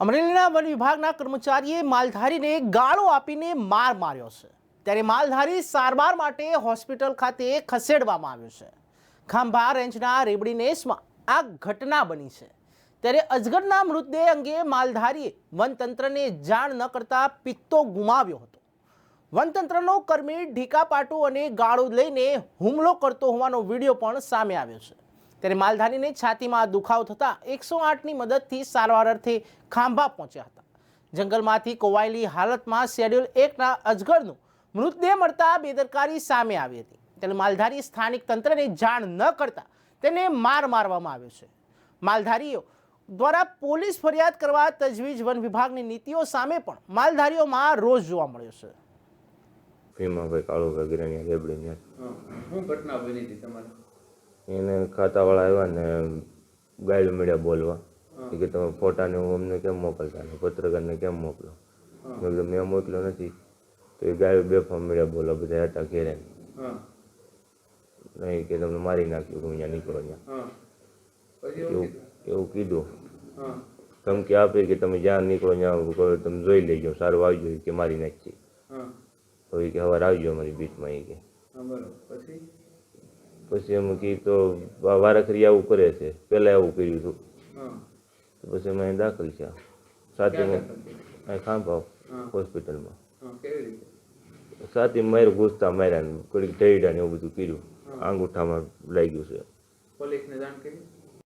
અમરેલીના વન વિભાગના કર્મચારીએ માલધારીને ગાળો આપીને માર માર્યો છે. ત્યારે માલધારી સારવાર માટે હોસ્પિટલ ખાતે ખસેડવામાં આવ્યો છે. ખાંભા રેન્જના રેબડીનેસમાં આ ઘટના બની છે. ત્યારે અજગરના મૃતદેહ અંગે માલધારીએ વનતંત્રને જાણ ન કરતા પિત્તો ગુમાવ્યો હતો. વનતંત્રનો કર્મી ઢીકાપાટું અને ગાળો લઈને હુમલો કરતો હોવાનો વીડિયો પણ સામે આવ્યો છે. ત્યારે માલધારીને છાતીમાં દુખાવો થતાં એકસો આઠની મદદથી સારવાર અર્થે ખાંભા પહોંચ્યા હતા. જંગલમાંથી કોવાયેલી હાલતમાં શેડ્યુલ એકના અજગરનું મૃતદેહ મળતા બેદરકારી સામે આવી હતી. ત્યારે માલધારી સ્થાનિક તંત્રને જાણ ન કરતા તેને માર મારવામાં આવ્યો છે. માલધારીઓ દ્વારા પોલીસ ફરિયાદ કરવા તજવીજ વન વિભાગની નીતિઓ સામે પણ માલધારીઓમાં રોષ જોવા મળ્યો છે. ભીમાભાઈ કાળુભાઈ ગિરાણીયા રેબડીને શું ઘટના બની હતી તમારે? એને ખાતાવાળા આવ્યા ને ગાઈડ મળ્યા બોલવા. કે તમે ફોટાને હું અમને કેમ મોકલતા ને પત્રકારને કેમ મોકલો? મેં મેં મોકલ્યો નથી. તો એ ગાય બેફામ મળ્યા બોલવા બધા હતા ઘેરે. નહીં કે તમને મારી નાખ્યું હું અહીંયા નીકળો ત્યાં એવું એવું કીધું? ધમકી આપી કે તમે જ્યાં નીકળો ત્યાં તમે જોઈ લેજો સારું આવજો કે મારી નાખી. તો એ કે સવારે આવજો અમારી બીચમાં એ કે. પછી? પછી એમ કી તો વારાખરી આવું કરે છે. પહેલાં એવું કર્યું હતું. તો પછી અમે અહીં દાખલ છે સાથે ક્યાં મેં દાખલ અહીં ખાંભા હોસ્પિટલમાં. સાથે માર્યું ઘૂસતા માર્યા ને થોડીક ઢેડા ને એવું બધું કર્યું. અંગૂઠામાં લાગ્યું છે. પોલીસને જાણ કરી?